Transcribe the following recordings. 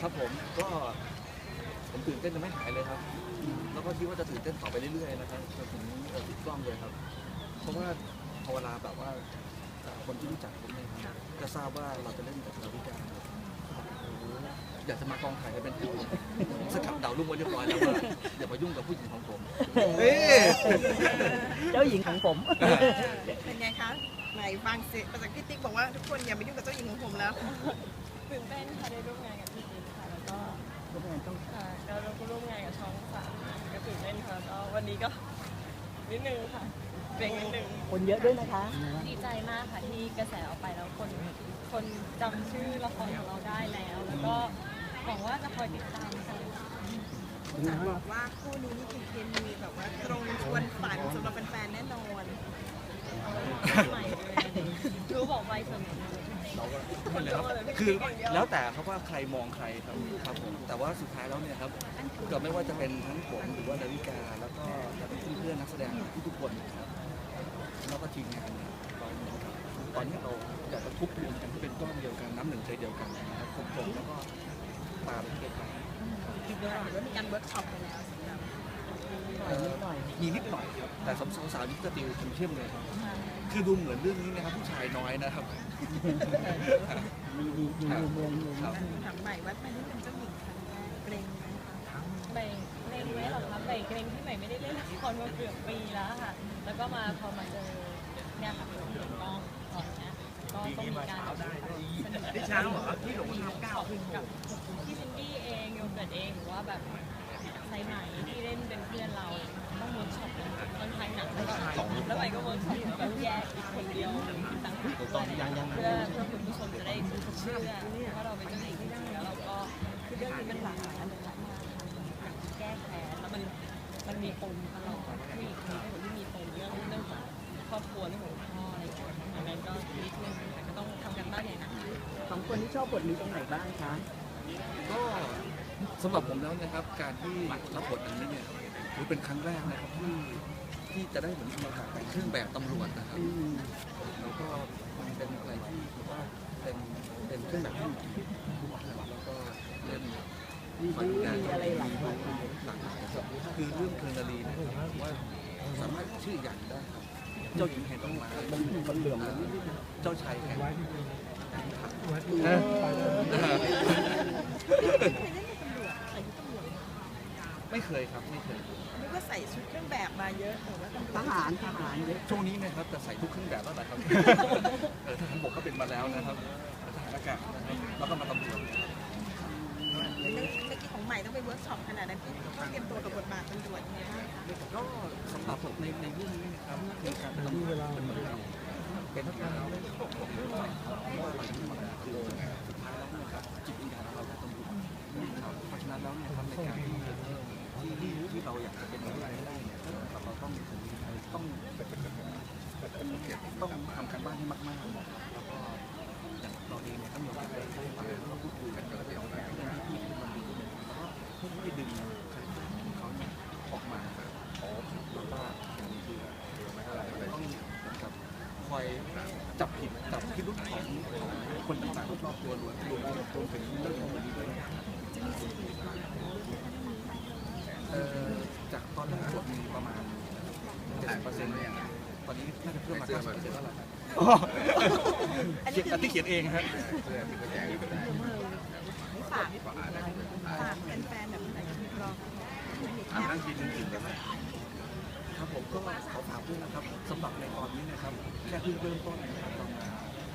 ครับผมก็ผมตื่นเต้นจะไม่หายเลยครับ แล้วก็คิดว่าจะตื่นเต้นต่อไปเรื่อยๆนะครับจนถึงเอ่อปิดกล้องเลยครับ เพราะว่าพอเวลาแบบว่าเอ่อคนที่รู้จักผมเนี่ยครับก็ทราบว่าเราจะเล่นกับดาวิกาอยากจะมากองถ่ายให้เป็นผู้สกัดดาวรุ่งไว้เรียบร้อยแล้วว่าอย่ามายุ่งกับผู้หญิงของผมเอ้ยเจ้าหญิงของผม เป็นไงคะ ไหนฟังเสียงจากพี่ติ๊กบอกว่าทุกคนอย่ามายุ่งกับเจ้าหญิงของผมแล้ว ตื่นเต้นค่ะได้ร่วมงานกับพี่ติ๊กค่ะแล้ว ก็ร่วมงานต้องค่ะแล้วเราก็ร่วมงานกับช่องสามก็ตื่นเต้นค่ะแล้วก็วันนี้ก็นิดนึงค่ะเกรงนิดนึงคนเยอะด้วยนะคะ ดีใจมากค่ะที่กระแสออกไปแล้วคนคนจำชื่อละครของเราได้แล้ว แล้วก็หวังว่าจะคอยติดตามค่ะจะบอกว่าคู่นี้นี่คือเคมีแบบว่าตรงชวนฝันสำหรับแฟนๆแน่นอน ใหม่เลยรู้บอกไวส่วนหนึ่ง นั่นเลยครับ คือแล้วแต่ครับว่าใครมองใครครับครับผมแต่ว่าสุดท้ายแล้วเนี่ยครับก็ไม่ว่าจะเป็นทั้งผมหรือว่าดาวิกาแล้วก็เพื่อนนักแสดงทุกๆคนนะครับแล้วก็ทีมงานเราตอนนี้เราอยากจะทุบรวมกันที่เป็นก้อนเดียวกันน้ำหนึ่งใจเดียวกันนะครับผมๆแล้วก็ตาเป็นเดียวกันคิดว่าหรือว่ามีการเวิร์กช็อปไปแล้วสำหรับ มีนิดหน่อยครับแต่สาวสาวๆนี่จะติวเข้มๆเลยครับ คือดูเหมือนเรื่องนี้นะครับ ผู้ชายน้อยนะครับมีมีมีมุมมองมุมครับถามใหม่ว่าไม่ได้เป็นเจ้าหญิงครั้งแรกเกรงไหมคะใบเกรงไว้หรอคะใบเกรงที่ใหม่ไม่ได้เล่นละครมาเกือบปีแล้วค่ะ แล้วก็มาพอมาเจอเนี่ยค่ะเป็นกล้องตอนเนี้ยก็ต้องมีการสนิทได้ช้าเหรอที่หลงทางเก้ากับพี่ซินดี้เองโยเกิร์ตเองหรือว่าแบบ ต่างหากด้วยเพื่อเพื่อคุณผู้ชมจะได้เชื่อว่าเราเป็นเจ้าหญิงแล้วเราก็คือเรื่องนี้มันหลากหลายอารมณ์มากค่ะแก้แค้นแล้วมันมันมีปมตลอดผู้หญิงคนนี้เป็นคนที่มีปมเรื่องเรื่องของครอบครัวเรื่องของพ่ออะไรอย่างเงี้ยดันั้นก็นิดนึงค่ก็ต้องทำกันบ้านอย่างหนักสองคนที่ชอบบทนี้ตรงไหนบ้างคะก็สำหรับผมแล้วนะครับการที่รับบทอันนี้เนี่ยถือเป็นครั้งแรกนะครับที่ ที่จะได้เหมือนมาแต่งเครื่องแบบตำรวจนะครับอืมแล้วก็มันเป็นอะไรที่ถือว่าเป็นเป็นเครื่องแบบที่แล้วก็เล่นมีดีมีอะไรหลายอย่างหลากหลายครับคือเรื่องเพลิงนารีนะครับผมว่าสามารถชื่ออย่างได้ครับเจ้าหญิงแห่งต้องมามันมันเหลื่อมมันนิดนึงเจ้าชายแห่งเออไม่เคยครับไม่เคยนึกว่า ใส่ชุดเครื่องแบบมาเยอะแต่ว่าต้องทหารทหารเยอะช่วงนี้นะครับจะใส่ทุกเครื่องแบบแล้วนะครับ เออทหารบกก็เป็นมาแล้วนะครับทหารอากาศนะครับแล้วก็มาตำรวจเมื่อกี้ของใหม่ต้องไปเวิร์กช็อปขนาดนั้นพี่ต้องเตรียมตัวกับบทบาทตำรวจยังไงบ้างคะก็สำหรับผมในในเรื่องนี้นะครับคือการเป็นตำรวจเป็นเหมือนเราเป็นนักการ ต้องทำการบ้านให้มากๆนะครับแล้วก็อย่างเราเองเนี่ยต้องมีโอกาสได้ได้ฟังแล้วก็พูดคุยกันกับเรื่องที่มันดีแล้วก็เพื่อที่จะดึงคาแรคเตอร์ของเขาเนี่ยออกมาอ๋อแล้วก็อย่างนี้คือไม่เท่าไหร่แต้องนะครับคอยจับผิดจับพิรุธของคนต่างๆรอบตัวรวมรวมรวมถึงเรื่องของวันนี้ด้วยจากตอนแรกบทมีประมาณ70%เปอร์เซ็นต์เนี่ยตอนนี้ น่าจะเพิ่มมา90%แล้วล่ะครับเขียนที่เขียนเองฮะฝากฝากแฟนๆแบบไหนรออ่านนั่งกินจริงๆเลยครับผมก็ขอฝากด้วยนะครับสำหรับในตอนนี้นะครับแค่เพิ่งเริ่มต้นนะครับเรามา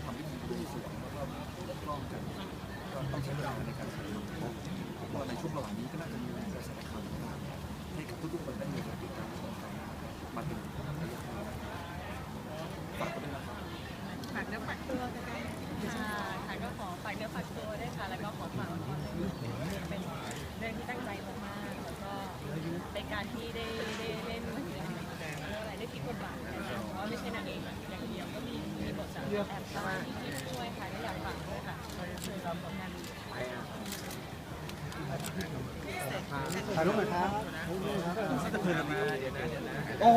ทำวิธีผู้สวงแล้วก็กล้องกันก็ต้องใช้เวลาในการถ่ายทำผมว่าในช่วงระหว่างนี้ก็น่าจะมีกระแสข่าวต่างๆให้กับทุกๆคนได้มีการติดตามชมกันมาถึงระยะนี้ฝากกันด้วยนะครับ ฝากเนื้อฝากตัวกันได้ ค่ะค่ะก็ข อฝากเนื้อฝากตัวด้วยค่ะ แล้วก็ขอฝากละครเรื่องนี้เป็นเรื่องที่ตั้งใจมากๆแล้วก็เป็นการที่ได้ได้เล่นเรื่องอะไรได้พลิกบทบาทนะคะเพราะไม่ใช่นางเอกอย่างเดียวก็มีมีบทจากแอบซ่อนที่ช่วยค่ะก็อยากฝากด้วยค่ะรับผลงานถ่ายรูปหน่อยครับจะเพลินมาเดี๋ยวนะเดี๋ยวนะโอ้